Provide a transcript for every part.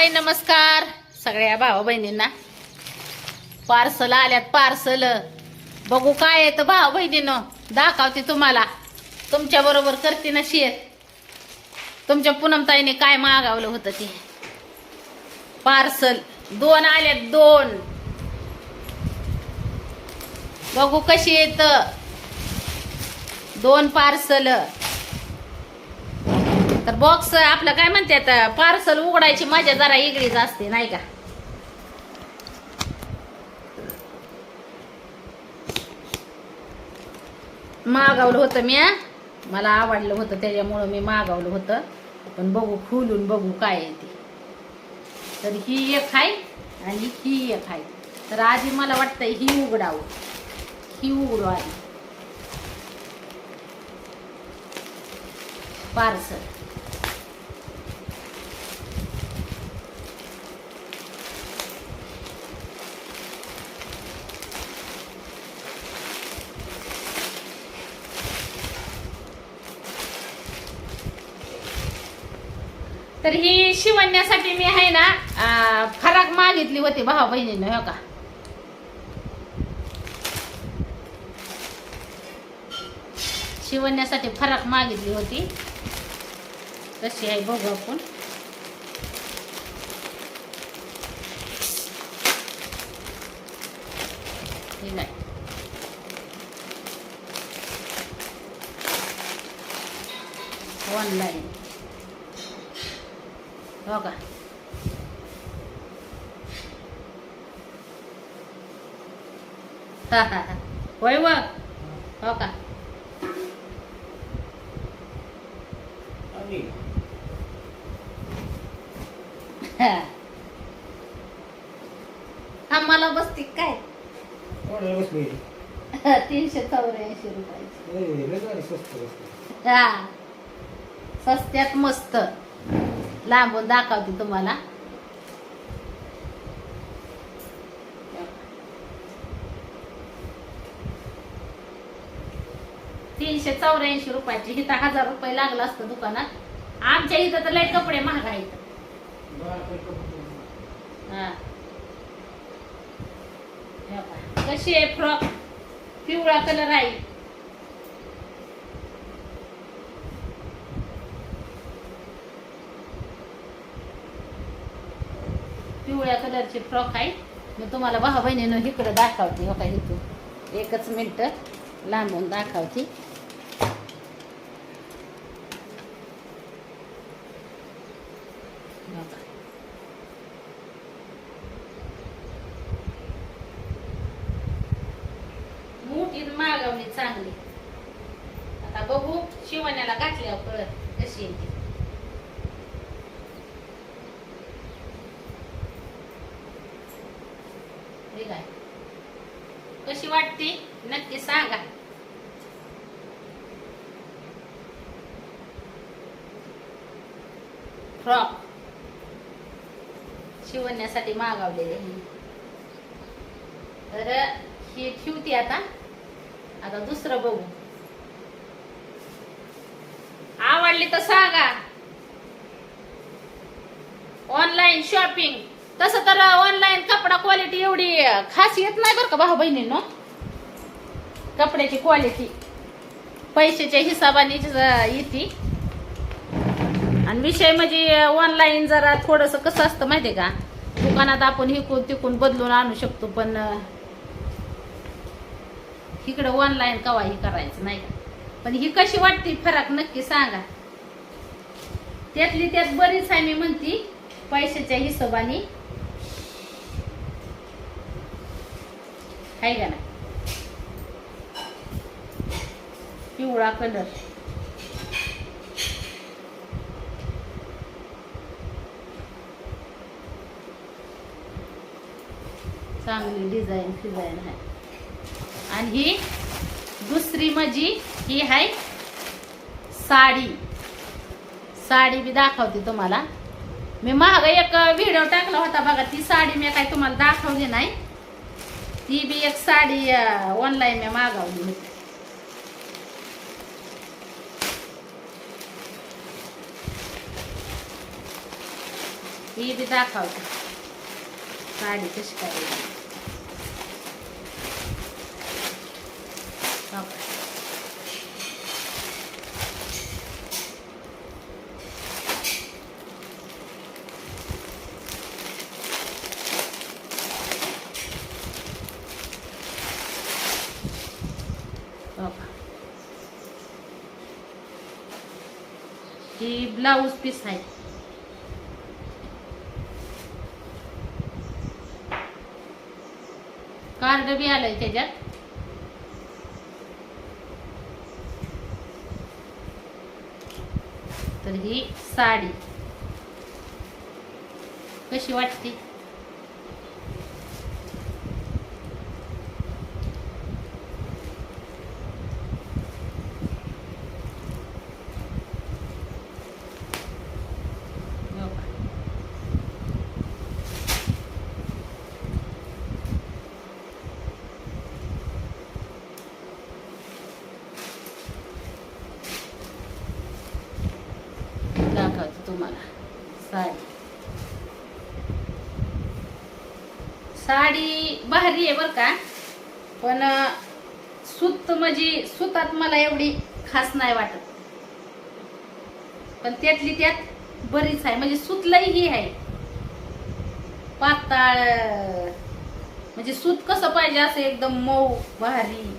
हाय नमस्कार. सगळ्या भावा बहिणींना पार्सल आल्यात पार्सल. बघू काय येतं भाऊ बहिणीनं दाखवते तुम्हाला. तुमच्या बरोबर करते ना शेअर. तुमच्या पूनमताईने काय मागावलं होतं ते. पार्सल. दोन आल्यात दोन. बघू कशी येत दोन पार्सल. तर बॉक्स आपलं काय म्हणतात पार्सल उघडायची मजा जरा इगडीच असते नाही का? मागवलं होतं मी मला आवडलं होतं त्याच्यामुळं मी मागवलं होतं. पण बघू खुलून बघू काय आहे ते. तर ही एक आहे आणि ही एक आहे. तर आधी मला वाटतं ही उघडावं. ही उघडू आधी. पार्सल तर ही शिवण्यासाठी मी आहे ना फराक मागितली होती भावा बहिणीनं हो का? शिवण्यासाठी फराक मागितली होती. कशी आहे बघू आपण. ऑनलाईन हो का? हा हा हा. होय हो का? हा. आम्हाला बसती काय? तीनशे चौऱ्याऐंशी रुपयाची. हा. सस्त्यात मस्त. लांबून दाखवते तुम्हाला. तीनशे चौऱ्याऐंशी रुपयाची. इथं हजार रुपये लागला असतं दुकानात. आमच्या इथं तर लय कपडे महाग आहेत हा. कशी आहे फ्रॉक? पिवळा कलर आहे. पिवळ्या कलरचे फ्रॉक आहे मी तुम्हाला भाऊ बहिणीनं इकडं दाखवते हो का इथून एकच मिनटं लांबून दाखवते. मोठी मागवली चांगली. आता बघू शिवण्याला घातल्या कळत कशी येते ठीक आहे कशी वाटते नक्की सांगा. फ्रॉक शिवण्यासाठी मागवलेले तर ही ठेवते आता. आता दुसरं बघू. आवडली तर सांगा. ऑनलाईन शॉपिंग तसं तर ऑनलाईन कपडा क्वालिटी एवढी खास येत नाही बरं का भाऊ बहिणींनो कपड्याची क्वालिटी पैशाच्या हिशोबाने येते. आणि विषय म्हणजे ऑनलाईन जरा थोडंसं कसं असतं माहितीये का? दुकानात आपण हिकून तिकून बदलून आणू शकतो पण इकडं ऑनलाईन कवाही करायचं नाही का? पण ही कशी वाटते फरक नक्की सांगा. त्यातली त्यात बरीच आहे मी म्हणती पैशाच्या हिशोबाने. आहे का ना पिवळा कलर. चांगली डिझाईन फिझाईन आहे. आणि ही दुसरी माझी ही आहे साडी. साडी बी दाखवते तुम्हाला. मी माग एक व्हिडिओ टाकला होता बघा ती साडी मी काय तुम्हाला दाखवली नाही. ती बी एक साडी ऑनलाईन मी मागवली होती. ही बी दाखवते साडी कशी काय आहे. हो का? हो का? ही ब्लाऊज पीस आहे अर्ध बी आलंय त्याच्यात. तर ही साडी. कशी वाटते हो का? दाखवते तुम्हाला साडी. साडी भारी आहे बरं का. पण सूत म्हणजे सुतात मला एवढी खास नाही वाटत. पण त्यातली त्यात बरीच आहे. म्हणजे सुतलंही ही आहे. पाताळ म्हणजे सूत कसं पाहिजे असं एकदम मऊ भारी.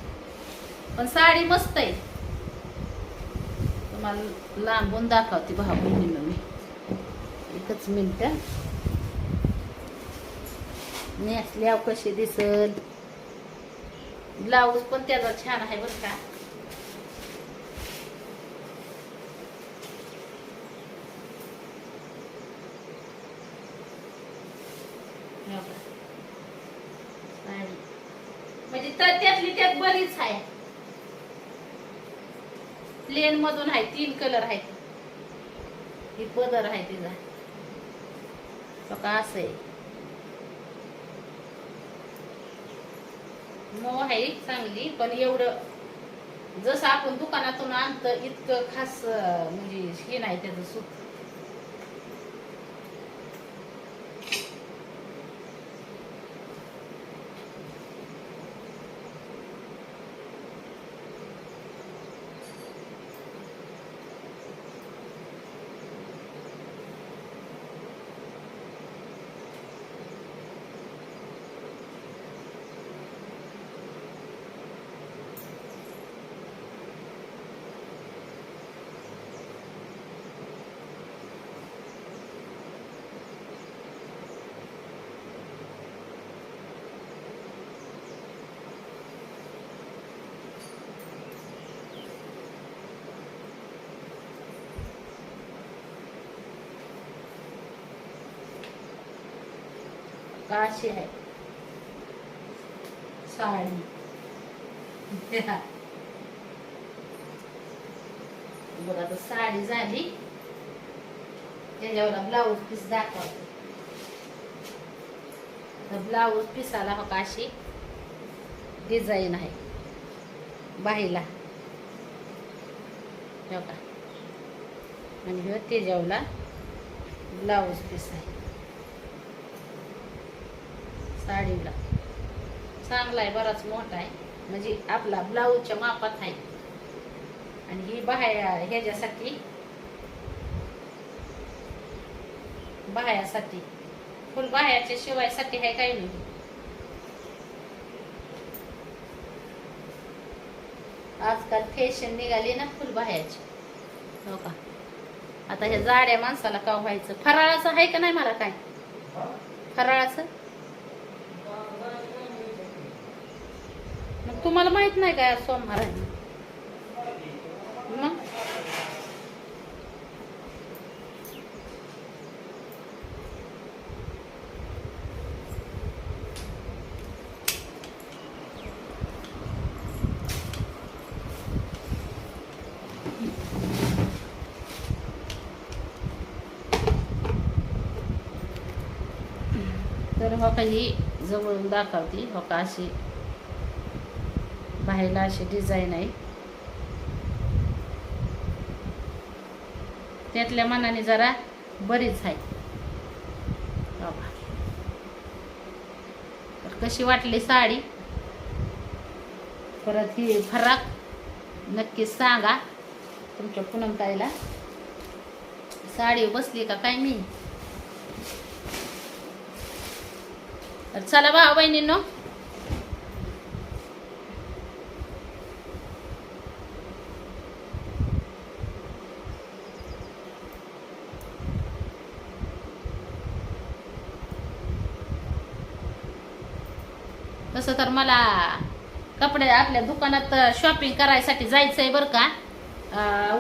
पण साडी मस्त आहे. तुम्हाला लांबून दाखवते भाऊ एकच मिनिट. नेसल्याव कशी दिसल. ब्लाऊज पण त्याचा छान आहे बरं का. म्हणजे तर त्यातली त्यात बरीच आहे. प्लेन मधून आहे तीन कलर आहेत. ही पदर आहे तिचा. तो का आहे मऊ आहे चांगली पण एवढं जसं आपण दुकानातून आणतं इतकं खास म्हणजे हे नाही त्याचं सुख. का अशी आहे. साडी. बघ आता साडी झाली. त्याच्यावर ब्लाऊज पीस दाखवते. तर ब्लाऊज पिसाला हो अशी डिझाईन आहे. बाहीला. हो का आणि ह्यो त्याच्यावला ब्लाऊज पीस आहे. साडीला. चांगला आहे बराच मोठा आहे. म्हणजे आपला ब्लाऊजच्या मापात आहे. आणि ही बाह्या ह्याच्यासाठी बाह्यासाठी. फुल बाह्याच्या शिवायसाठी आहे काही नाही. आजकाल फॅशन निघाली ना फुल बाह्याची. हो का? आता ह्या जाड्या माणसाला का व्हायचं? फराळाचं आहे का नाही मला काय? फराळाचं? तुम्हाला माहीत नाही काय आज सोमवार आहे. मग? तर हो काही जवळून दाखवते हो का अशी बाहेरला अशी डिझाईन आहे. त्यातल्या मनाने जरा बरीच आहे. बाबा. तर कशी वाटली साडी? परत ही फराक नक्कीच सांगा तुमच्या पुनमताईला. साडी बसली का काय मी? तर चला भाऊ बहिणींनो तसं तर मला कपडे आपल्या दुकानात शॉपिंग करायसाठी जायचं आहे बरं का.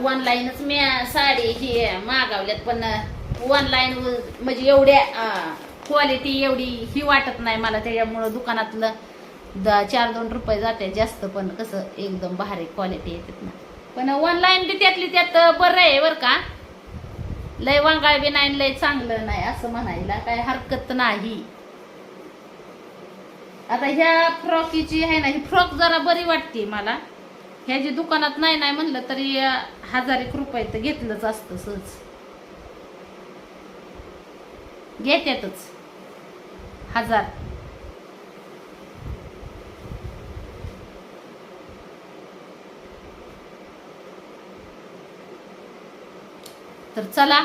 ऑनलाईनच मी साडी ही मागवल्यात पण ऑनलाईन म्हणजे एवढ्या क्वालिटी एवढी ही वाटत नाही मला. त्याच्यामुळं दुकानातलं द चार दोन रुपये जाते जास्त पण कसं एकदम भारी क्वालिटी येतात ना. पण ऑनलाईन बी त्यातली त्यात बरं आहे बरं का. लय वांगाळ बी नाही लय चांगलं नाही असं म्हणायला काय हरकत नाही. आता ह्या फ्रॉकीची आहे ना ही फ्रॉक जरा बरी वाटते मला. ह्या जी दुकानात नाही नाही म्हणलं तरी हजार एक रुपये तर घेतलंच असतं सहज. घेत्यातच. हजार. तर चला.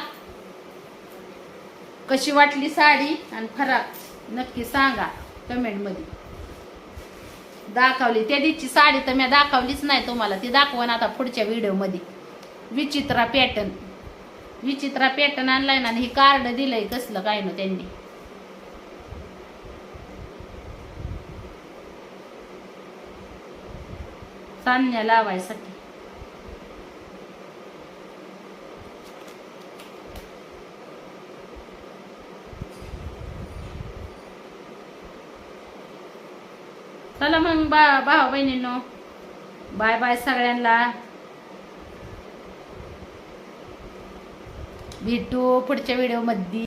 कशी वाटली साडी आणि फराक नक्की सांगा कमेंटमध्ये. दाखवली. त्या दिवशी साडी तर मी दाखवलीच नाही तुम्हाला. ती दाखवण आता पुढच्या व्हिडिओमध्ये. विचित्रा पॅटर्न विचित्रा पॅटर्न आणलाय ना आणि हे कार्ड दिलंय कसलं काय ना त्यांनी. चांदण्या लावायसाठी. चला मग बा भाऊ बहिणींनो. बाय बाय सगळ्यांना. भेटू पुढच्या व्हिडिओमध्ये